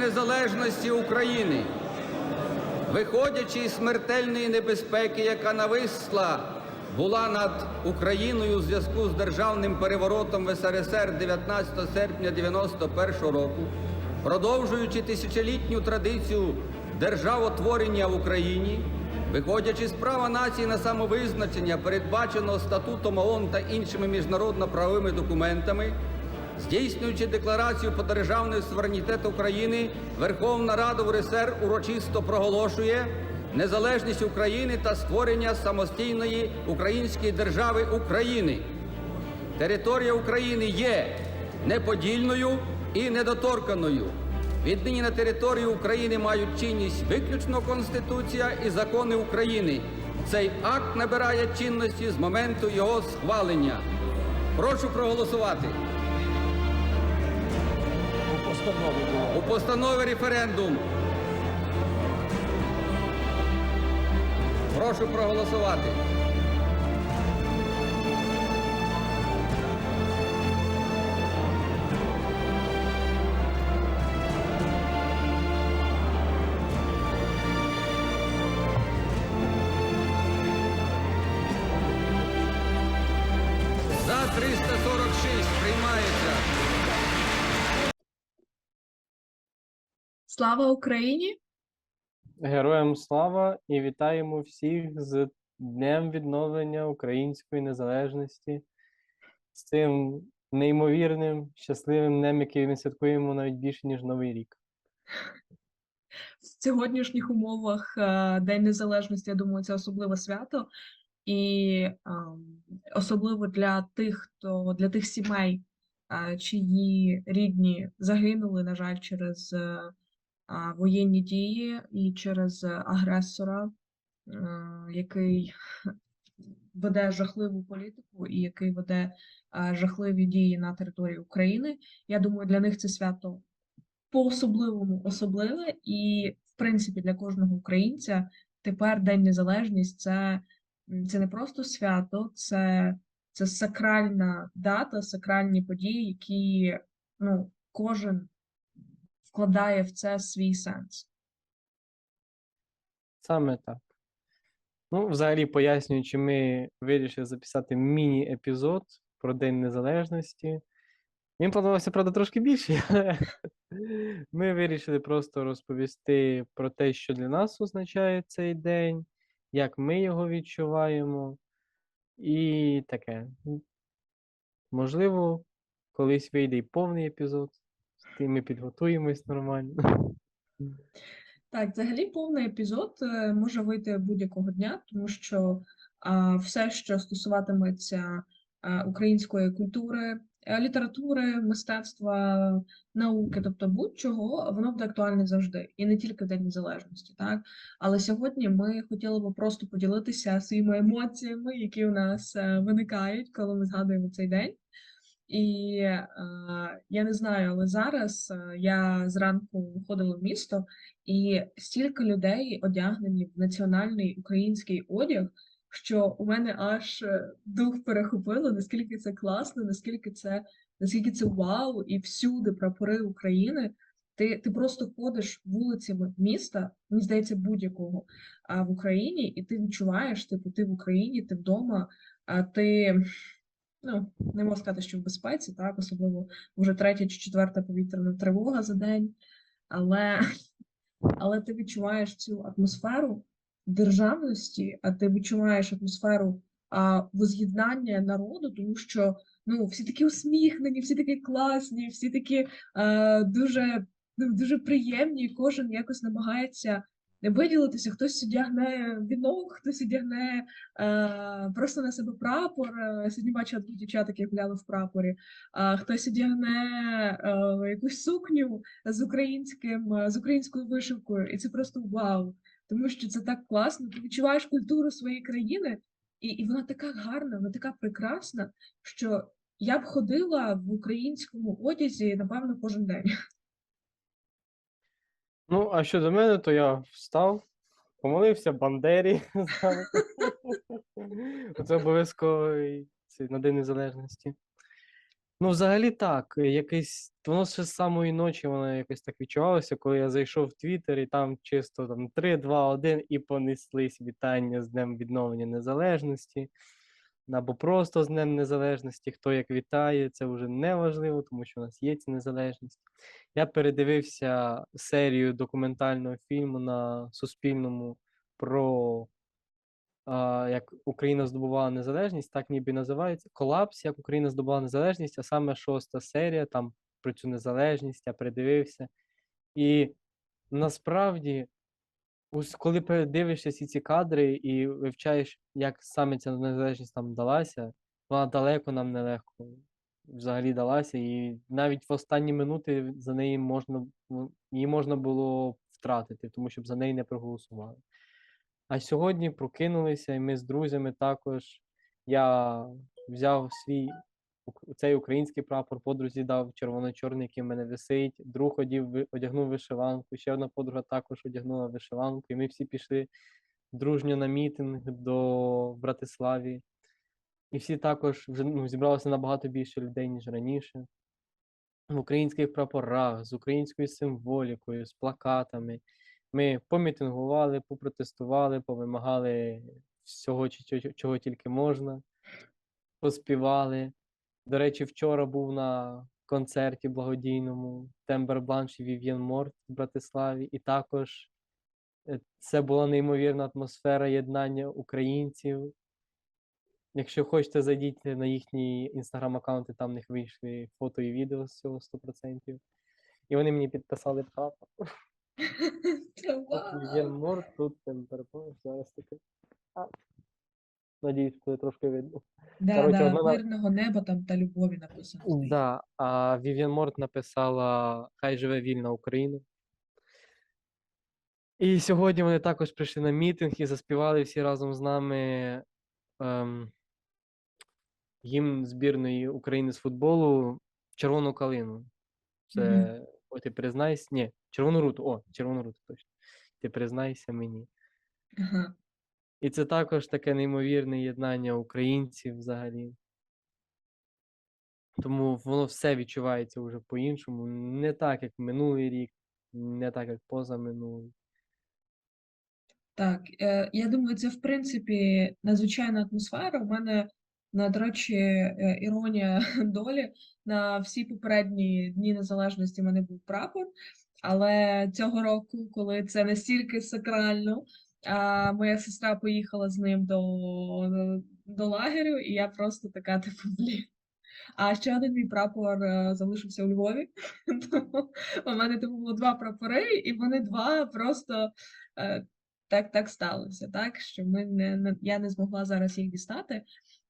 незалежності України. Виходячи із смертельної небезпеки, яка нависла була над Україною у зв'язку з державним переворотом в СРСР 19 серпня 91 року, продовжуючи тисячолітню традицію державотворення в Україні, виходячи з права нації на самовизначення, передбаченого статутом ООН та іншими міжнародно-правовими документами, Здійснюючи декларацію про державний суверенітет України, Верховна Рада УРСР урочисто проголошує незалежність України та створення самостійної української держави України. Територія України є неподільною і недоторканою. Віднині на території України мають чинність виключно Конституція і закони України. Цей акт набирає чинності з моменту його схвалення. Прошу проголосувати. Постанові було. У постанові референдум. Прошу проголосувати. Слава Україні! Героям слава і вітаємо всіх з Днем відновлення української незалежності, з цим неймовірним, щасливим днем, який ми святкуємо навіть більше, ніж Новий рік. В сьогоднішніх умовах е, День Незалежності, я думаю, це особливе свято, і ем, особливо для тих, хто для тих сімей, е, чиї рідні загинули, на жаль, через е, воєнні дії і через е, агресора, який веде жахливу політику і який веде е, жахливі дії на території України. Я думаю, для них це свято по-особливому особливе, і, в принципі, для кожного українця тепер День Незалежність це, це не просто свято, це, це сакральна дата, сакральні події, які ну, кожен вкладає в це свій сенс. Саме так. Ну, взагалі, пояснюючи, ми вирішили записати міні-епізод про День Незалежності. Він планувався, правда, трошки більший, але ми вирішили просто розповісти про те, що для нас означає цей день, як ми його відчуваємо, і таке. Можливо, колись вийде і повний епізод, тим ми підготуємось нормально. Так, взагалі повний епізод е, може вийти будь-якого дня, тому що а, все, що стосуватиметься а, української культури, е, літератури, мистецтва, науки, тобто будь-чого, воно буде актуальне завжди, і не тільки в День Незалежності, так? Але сьогодні ми хотіли би просто поділитися своїми емоціями, які у нас е, виникають, коли ми згадуємо цей день. І е, я не знаю, але зараз е, я зранку виходила в місто, і стільки людей одягнені в національний український одяг, що у мене аж е, дух перехопило, наскільки це класно, наскільки це, наскільки це вау, і всюди прапори України. Ти, ти просто ходиш вулицями міста, мені здається, будь-якого а в Україні, і ти відчуваєш, типу, ти в Україні, ти вдома, а ти ну, не можу сказати, що в безпеці, так, особливо вже третя чи четверта повітряна тривога за день, але, але ти відчуваєш цю атмосферу державності, а ти відчуваєш атмосферу а, воз'єднання народу, тому що ну, всі такі усміхнені, всі такі класні, всі такі а, дуже, ну, дуже приємні, і кожен якось намагається виділитися, хтось одягне вінок, хтось одягне е, просто на себе прапор. Е, Сьогодні бачила двох дівчат, які гуляли в прапорі, а хтось одягне е, якусь сукню з українським, е, з українською вишивкою, і це просто вау. Тому що це так класно. Ти відчуваєш культуру своєї країни, і, і вона така гарна, вона така прекрасна, що я б ходила в українському одязі, напевно, кожен день. Ну, а щодо мене, то я встав, помолився Бандері. Це обов'язково і на День Незалежності. Ну, взагалі так, якийсь, воно ще з самої ночі воно якось так відчувалося, коли я зайшов в Твіттер, і там чисто там 3, 2, 1 і понеслись вітання з Днем відновлення незалежності, або просто з Днем Незалежності, хто як вітає, це вже не важливо, тому що у нас є ця незалежність. Я передивився серію документального фільму на Суспільному про а, як Україна здобувала незалежність, так ніби називається. Колапс, як Україна здобула незалежність, а саме шоста серія там про цю незалежність, я передивився. І насправді, ось коли передивишся всі ці кадри і вивчаєш, як саме ця незалежність там далася, вона далеко нам нелегко взагалі далася. І навіть в останні минути за неї можна, ну, її можна було втратити, тому щоб за неї не проголосували. А сьогодні прокинулися, і ми з друзями також. Я взяв свій цей український прапор, подрузі дав червоно-чорний, який в мене висить. Друг одів, одягнув вишиванку, ще одна подруга також одягнула вишиванку, і ми всі пішли дружньо на мітинг до Братиславі. І всі також вже ну, зібралося набагато більше людей, ніж раніше. В українських прапорах, з українською символікою, з плакатами. Ми помітингували, попротестували, повимагали всього, чого тільки можна, поспівали. До речі, вчора був на концерті благодійному Тембер Бланш і Вів'єн Морт в Братиславі, і також е, це була неймовірна атмосфера єднання українців. Якщо хочете, зайдіть на їхні інстаграм-аккаунти, там в них вийшли фото і відео з цього 100%. І вони мені підписали. Клас. Вів'єн Морт, тут Тембер Бланш, зараз таке. Надіюсь, буде трошки видно. Да, Коротше, да, одна на- мирного неба там та любові написано. стоїть. Да, а Вів'ян Морт написала Хай живе вільна Україна. І сьогодні вони також прийшли на мітинг і заспівали всі разом з нами ем, гімн збірної України з футболу Червону калину. Це ой, ти признайся. Ні, Червону руту. О, Червону руту точно. Ти признайся мені. Ага. І це також таке неймовірне єднання українців взагалі. Тому воно все відчувається вже по-іншому. Не так, як минулий рік, не так, як позаминулий. Так, е, я думаю, це в принципі надзвичайна атмосфера. У мене, на, до речі, е, іронія долі. На всі попередні дні незалежності в мене був прапор, але цього року, коли це настільки сакрально, а моя сестра поїхала з ним до, до лагерю, і я просто така, типу, блін. А ще один мій прапор е, залишився у Львові. Тому у мене типу було два прапори, і вони два просто е, так, так сталося, так що ми не, я не змогла зараз їх дістати.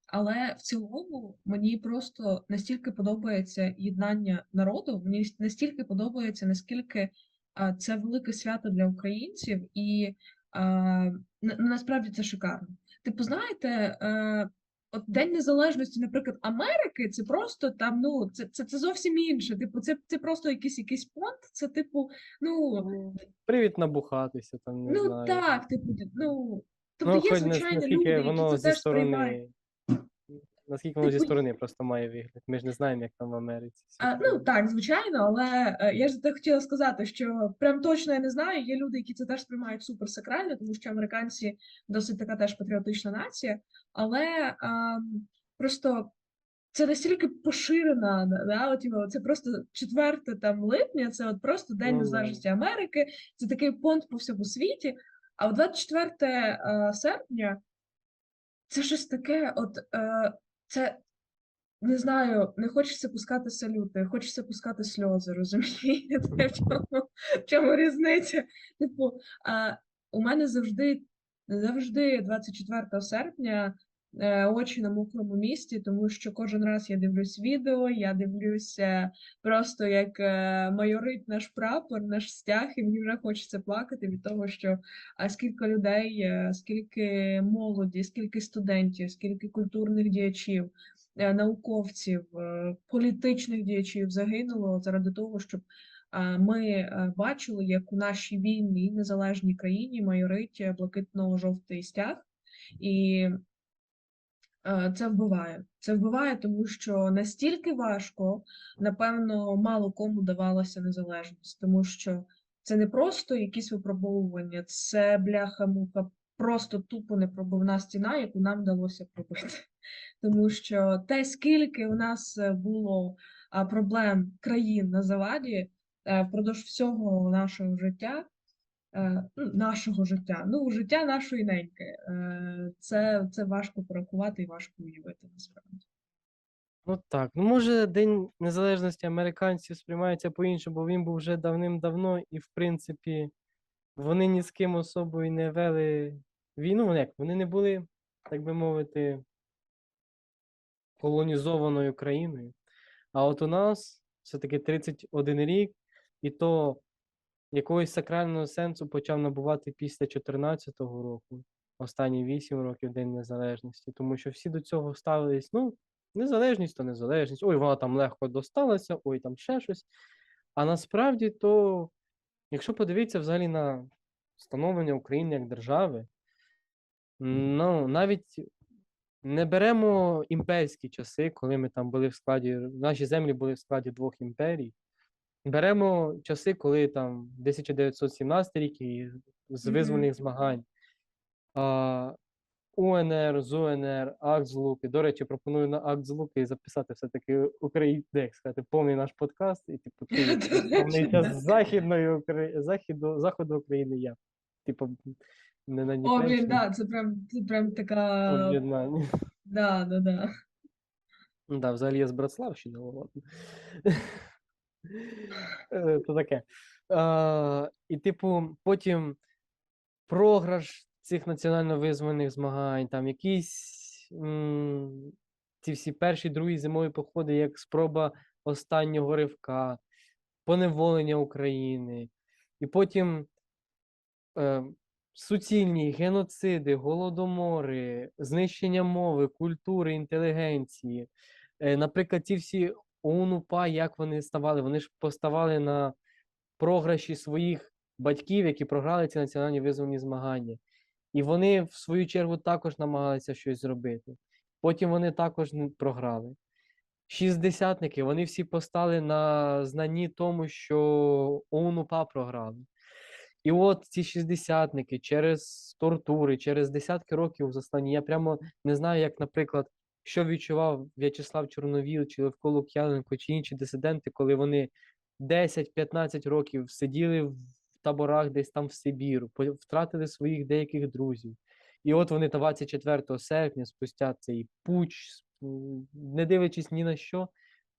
Але в цілому мені просто настільки подобається єднання народу, мені настільки подобається, наскільки це велике свято для українців, і насправді це шикарно. Типу, знаєте, е, от День Незалежності, наприклад, Америки, це просто там, ну, це, це, це зовсім інше. Типу, це, це просто якийсь якийсь понт, це типу, ну. Привід набухатися, там, не Ну знаю. так, типу, ну, тобто Ну, є звичайні люди, які воно це зі теж сприймають. сторони. Наскільки воно зі сторони просто має вигляд. Ми ж не знаємо, як там в Америці. А, ну так, звичайно, але е, я ж так хотіла сказати, що прям точно я не знаю. Є люди, які це теж сприймають супер сакрально, тому що американці досить така теж патріотична нація. Але ем, просто це настільки поширена, да, от, це просто 4 там липня, це от просто День Ну. Незалежності Америки, це такий понт по всьому світі. А от 24 е, серпня це щось таке, от е, це не знаю, не хочеться пускати салюти, хочеться пускати сльози, розумієте? В чому, в чому різниця? Типу, а, у мене завжди, завжди 24 серпня очі на мокрому місці, тому що кожен раз я дивлюсь відео, я дивлюся просто як е, майорить наш прапор, наш стяг, і мені вже хочеться плакати від того, що а скільки людей, е, скільки молоді, скільки студентів, скільки культурних діячів е, науковців, е, політичних діячів загинуло заради того, щоб е, ми е, бачили, як у нашій вільній незалежній країні майорить е, блакитно-жовтий стяг. І Е, Це вбиває. Це вбиває, тому що настільки важко, напевно, мало кому давалася незалежність, тому що це не просто якісь випробовування, це бляха-муха, просто тупо непробивна стіна, яку нам вдалося пробити. Тому що те, скільки у нас е, було проблем країн на заваді е, впродовж всього нашого життя, е, нашого життя, ну, життя нашої неньки, е, це, це важко порахувати і важко уявити насправді. Ну так, ну може День Незалежності американців сприймається по-іншому, бо він був вже давним-давно, і в принципі вони ні з ким особою не вели війну. Ну, як, вони не були, так би мовити, колонізованою країною. А от у нас все-таки 31 рік, і то якогось сакрального сенсу почав набувати після 2014 року, останні 8 років День Незалежності, тому що всі до цього ставились, ну, незалежність то незалежність, ой, вона там легко досталася, ой, там ще щось. А насправді то, якщо подивитися взагалі на становлення України як держави, ну, навіть не беремо імперські часи, коли ми там були в складі, наші землі були в складі двох імперій. Беремо часи, коли там 1917 рік і з визвольних змагань. А, УНР, ЗУНР, Акт Злуки. До речі, пропоную на Акт Злуки записати все-таки Україн, як сказати, повний наш подкаст, і типу ти повний час західної України, західу, заходу України я. Типу, не на О, блін, да, це прям, це прям така. об'єднання. Да, да, да. Да, взагалі я з Братславщини, ладно. Е, То таке. А, і, типу, потім програш цих національно-визвольних змагань, там якісь ці всі перші, другі зимові походи, як спроба останнього ривка, поневолення України. І потім е, суцільні геноциди, голодомори, знищення мови, культури, інтелігенції. Е, Наприклад, ці всі ОУН-УПА, як вони ставали? Вони ж поставали на програші своїх батьків, які програли ці національні визвольні змагання. І вони, в свою чергу, також намагалися щось зробити. Потім вони також програли. Шістдесятники, вони всі постали на знанні тому, що ОУН-УПА програли. І от ці шістдесятники через тортури, через десятки років в засланні. Я прямо не знаю, як, наприклад, що відчував В'ячеслав Чорновіл чи Левко Лук'яненко, чи інші дисиденти, коли вони 10-15 років сиділи в таборах десь там в Сибіру, втратили своїх деяких друзів. І от вони 24 серпня, спустя цей пуч, не дивлячись ні на що,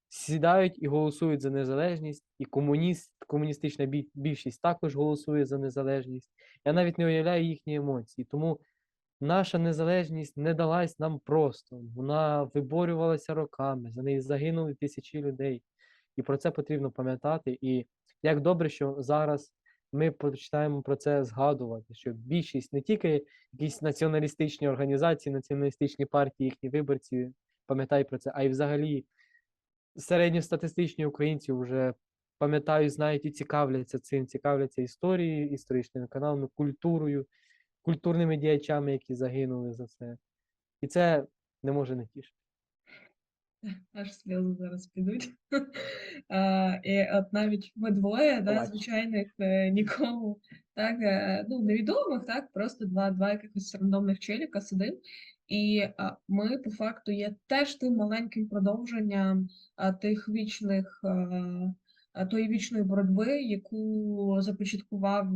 сідають і голосують за незалежність, і комуніст, комуністична більшість також голосує за незалежність. Я навіть не уявляю їхні емоції. Тому наша незалежність не далась нам просто. Вона виборювалася роками, за неї загинули тисячі людей. І про це потрібно пам'ятати. І як добре, що зараз ми починаємо про це згадувати, що більшість не тільки якісь націоналістичні організації, націоналістичні партії, їхні виборці пам'ятають про це, а й взагалі середньостатистичні українці вже пам'ятають, знають і цікавляться цим, цікавляться історією, історичними каналами, культурою, культурними діячами, які загинули за це. І це не може не тішити. Аж сльози зараз підуть. А, і от навіть ми двоє, да, звичайних е, нікому, так, е, ну, невідомих, так, просто два, два якихось рандомних челіка сидим. І ми по факту є теж тим маленьким продовженням тих вічних, тої вічної боротьби, яку започаткував.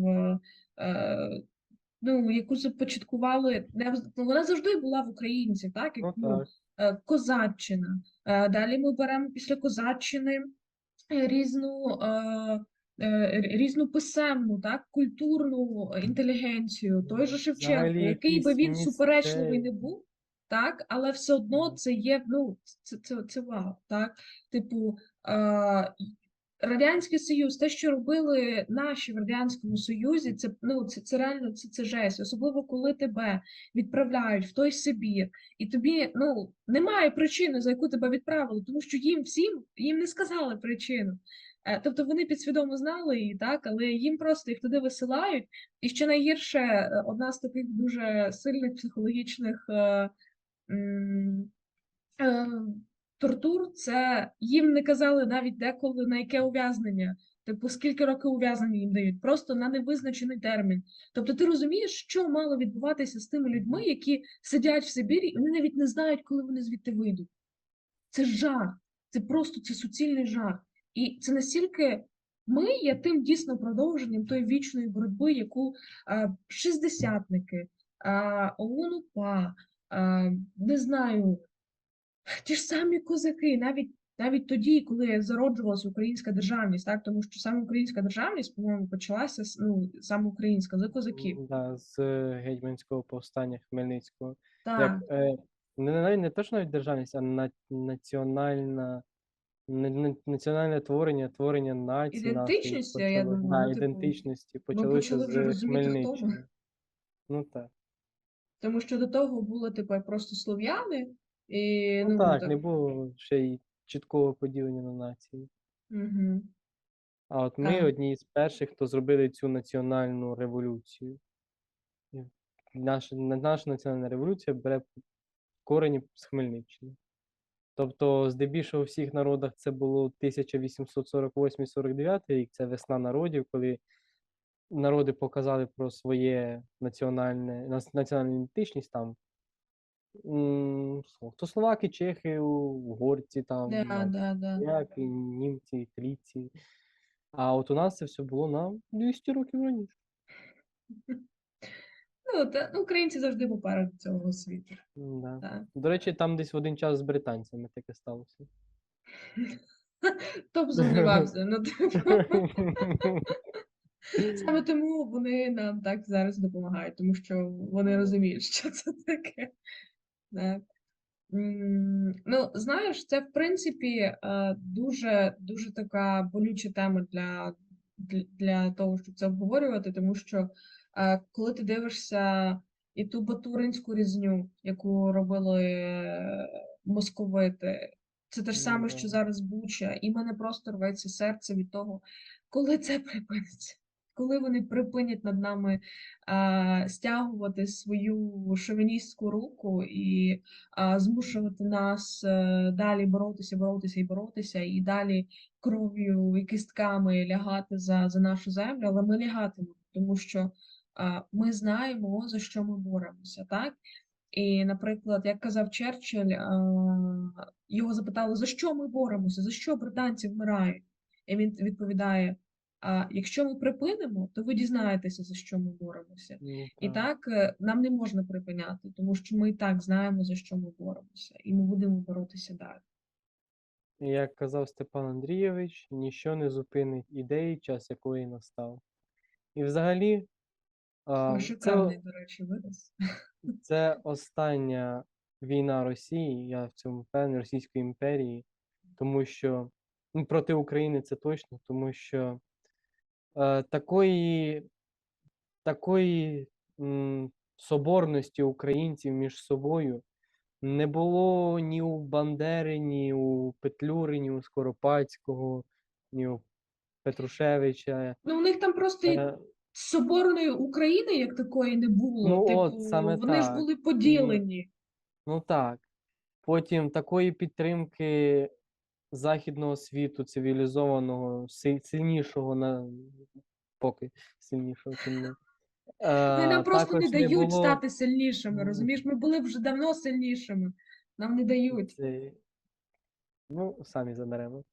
Ну, яку започаткували, не ну, вона завжди була в українців, так? Ну так. е, Козаччина. Е, Далі ми беремо після Козаччини е, різну, різну писемну, так, культурну інтелігенцію. Той же Шевченко, Взагалі який би він суперечливий не був, так, але все одно це є, ну, це, це, це вау, так? Типу, е, Радянський Союз, те, що робили наші в Радянському Союзі, це ну це, це реально це, це жесть, особливо коли тебе відправляють в той Сибір, і тобі ну немає причини, за яку тебе відправили, тому що їм всім їм не сказали причину. Е, Тобто вони підсвідомо знали її, так, але їм просто їх туди висилають. І що найгірше, е, одна з таких дуже сильних психологічних е, е, тортур це їм не казали навіть деколи на яке ув'язнення. Типу, скільки років ув'язнення їм дають, просто на невизначений термін. Тобто, ти розумієш, що мало відбуватися з тими людьми, які сидять в Сибірі, і вони навіть не знають, коли вони звідти вийдуть. Це жах, це просто це суцільний жах. І це настільки ми є тим дійсно продовженням тої вічної боротьби, яку е, шістдесятники, е, ОУН-УПА, не знаю, ті ж самі козаки, навіть навіть тоді, коли зароджувалася українська державність, так тому що саме українська державність, по-моєму, почалася з- ну, саме українська за козаків. Да, з гетьманського повстання Хмельницького. Так, Як, е, не, навіть не точно навіть державність, а на, національна, на- на- національне творення, творення нації Ідентичності, я думаю, да, типу, ідентичності ми почали вже з. Хмельниччини. Ну так. тому що до того було типу просто слов'яни, і Ну ну так, так. не було ще й чіткого поділення на нації. Угу. А от ми Так. одні з перших, хто зробили цю національну революцію. І Наша, на- наша національна революція бере корені з Хмельниччини. Тобто, здебільшого в всіх народах це було 1848-49 рік, це весна народів, коли народи показали про своє національне, нас- національну ідентичність там. м, сло- То словаки, чехи, угорці, там, Да, да, да. поляки, німці, італійці. А от у нас це все було на 200 років раніше. Ну, та, ну, українці завжди попереду цього світу. Да. Так. До речі, там десь в один час з британцями таке сталося. Хто б сумнівався? Ну, типу, саме тому вони нам так зараз допомагають, тому що вони розуміють, що це таке. Так. Ну, знаєш, це в принципі е, дуже дуже така болюча тема для, для, того, щоб це обговорювати, тому що е, коли ти дивишся і ту батуринську різню, яку робили е, московити, це те ж саме, що зараз Буча, і мене просто рветься серце від того, коли це припиниться. Коли вони припинять над нами е, стягувати свою шовіністську руку і а, змушувати нас е, далі боротися, боротися і боротися, і далі кров'ю і кістками лягати за, за нашу землю, але ми лягатимемо, тому що а, ми знаємо, за що ми боремося, так? І, наприклад, як казав Черчилль, а, його запитали, за що ми боремося, за що британці вмирають? І він відповідає: а, якщо ми припинимо, то ви дізнаєтеся, за що ми боремося. Ну, І так. е, нам не можна припиняти, тому що ми і так знаємо, за що ми боремося, і ми будемо боротися далі. Як казав Степан Андрійович, ніщо не зупинить ідеї, час якої настав. І взагалі, а, Ой, це, Шикарний, до речі, вираз. це остання війна Росії, я в цьому впевнений, Російської імперії, тому що ну, проти України це точно, тому що такої, такої м, соборності українців між собою не було ні у Бандери, ні у Петлюри, ні у Скоропадського, ні у Петрушевича. Ну, у них там просто Е, соборної України як такої не було. Ну, типу, от, саме вони ж були поділені. Ну так. Потім такої підтримки західного світу, цивілізованого, сильнішого на поки сильнішого, ми. Вони Е, нам просто не дають було стати сильнішими, розумієш? Ми були вже давно сильнішими. Нам не дають. Це... Ну, самі заберемо.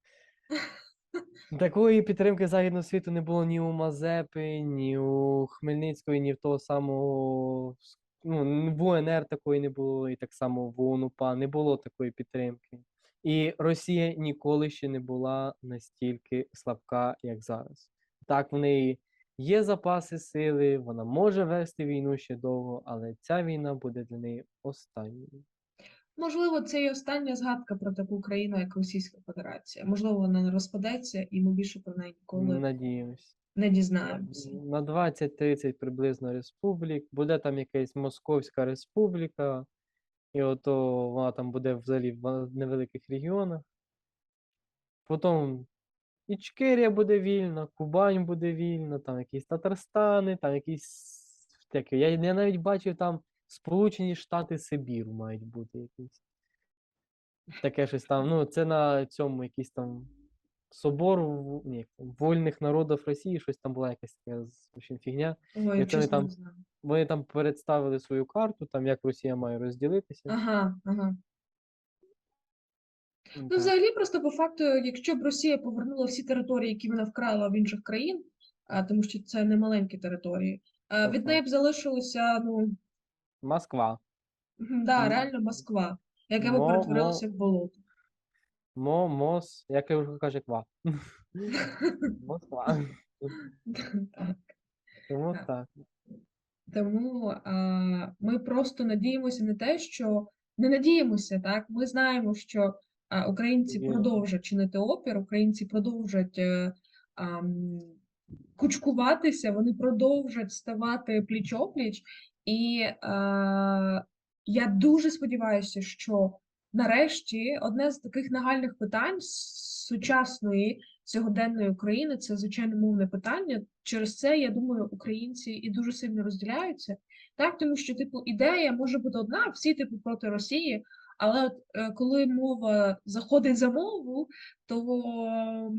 Такої підтримки західного світу не було ні у Мазепи, ні у Хмельницького, ні в того самого. Ну, в УНР такої не було, і так само в ОНУПА не було такої підтримки. І Росія ніколи ще не була настільки слабка, як зараз. Так, в неї є запаси сили, вона може вести війну ще довго, але ця війна буде для неї останньою. Можливо, це і остання згадка про таку країну, як Російська Федерація. Можливо, вона не розпадеться, і ми більше про неї ніколи Надіємось. не дізнаємося. На 20-30 приблизно республік. Буде там якась Московська республіка, і ото вона там буде взагалі в невеликих регіонах. Потім Ічкерія буде вільна, Кубань буде вільна, там якісь Татарстани, там якісь. таке. Я, я навіть бачив там Сполучені Штати Сибіру мають бути якісь. Таке щось там. Ну, це на цьому якісь там собор ні, вольних народів Росії, щось там була якась така фігня. Ой, І вони там. Вони там представили свою карту, там як Росія має розділитися. Ага, ага. М, Ну, взагалі, просто по факту, якщо б Росія повернула всі території, які вона вкрала в інших країн, а, тому що це не маленькі території, а, від неї б залишилося, ну, Москва. да, реально Москва, яка б перетворилася в болото. Мо, мос, як я вже каже, ква. Москва. Так. Тому Так. Тому а, ми просто надіємося на те, що не надіємося, так? Ми знаємо, що а, українці Є. продовжать чинити опір, українці продовжать е, кучкуватися, вони продовжать ставати пліч-опліч. І а, я дуже сподіваюся, що нарешті одне з таких нагальних питань сучасної сьогоденної України це звичайно мовне питання. Через це я думаю, українці і дуже сильно розділяються. Так, тому що, типу, ідея може бути одна, всі типу проти Росії. Але от е, коли мова заходить за мову, то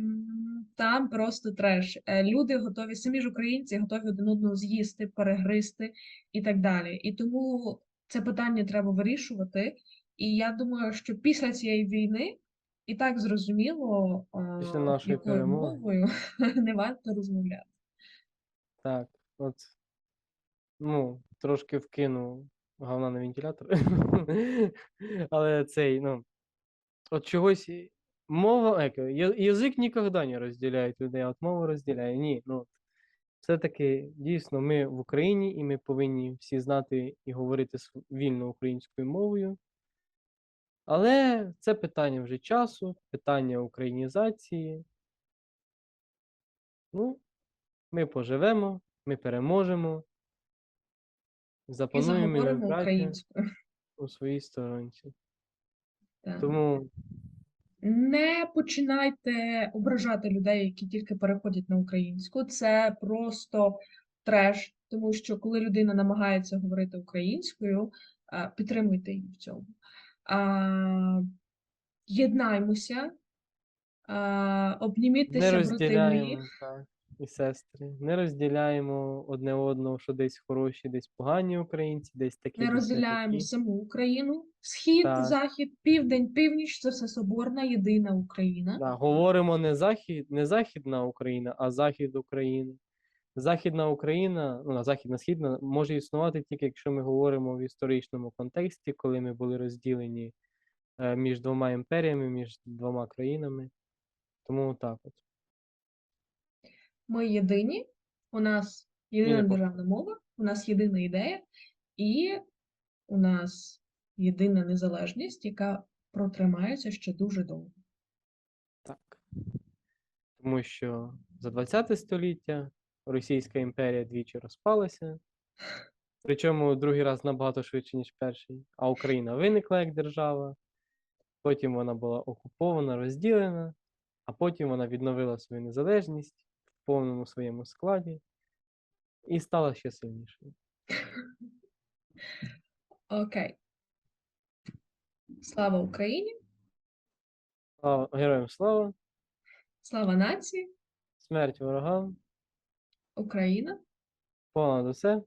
там просто треш. Е, Люди готові, самі ж українці готові один одного з'їсти, перегризти і так далі. І тому це питання треба вирішувати. І я думаю, що після цієї війни і так зрозуміло, Після нашої якою перемоги. мовою не варто розмовляти. Так. От. Ну, трошки вкину говна на вентилятор. Але цей, ну. От чогось. Мова, як, язик ніколи не розділяє людей, а от мова розділяє. Ні, ну. Все-таки дійсно ми в Україні і ми повинні всі знати і говорити вільно українською мовою. Але це питання вже часу, питання українізації. Ну, ми поживемо, ми переможемо. Українською. у своїй сторонці. Так. Тому Не починайте ображати людей, які тільки переходять на українську. Це просто треш, тому що коли людина намагається говорити українською, підтримуйте її в цьому. Єднаймося, брати мої. так, і сестри, не розділяємо одне одного, що десь хороші, десь погані українці, десь такі, Не розділяємо такі. саму Україну. Схід, Так. захід, південь, північ це все соборна, єдина Україна. Да, говоримо не захід, не Західна Україна, а Захід України. Західна Україна, ну, на західна східна може існувати тільки якщо ми говоримо в історичному контексті, коли ми були розділені е, між двома імперіями, між двома країнами. Тому так от. Ми єдині, у нас єдина по- державна мова, у нас єдина ідея, і у нас єдина незалежність, яка протримається ще дуже довго. Так. Тому що за 20 століття Російська імперія двічі розпалася, причому другий раз набагато швидше, ніж перший. А Україна виникла як держава, потім вона була окупована, розділена, а потім вона відновила свою незалежність в повному своєму складі і стала ще сильнішою. Окей. Слава Україні! Слава, героям слава, Слава нації! смерть ворогам, Ucraína? Polônia, você?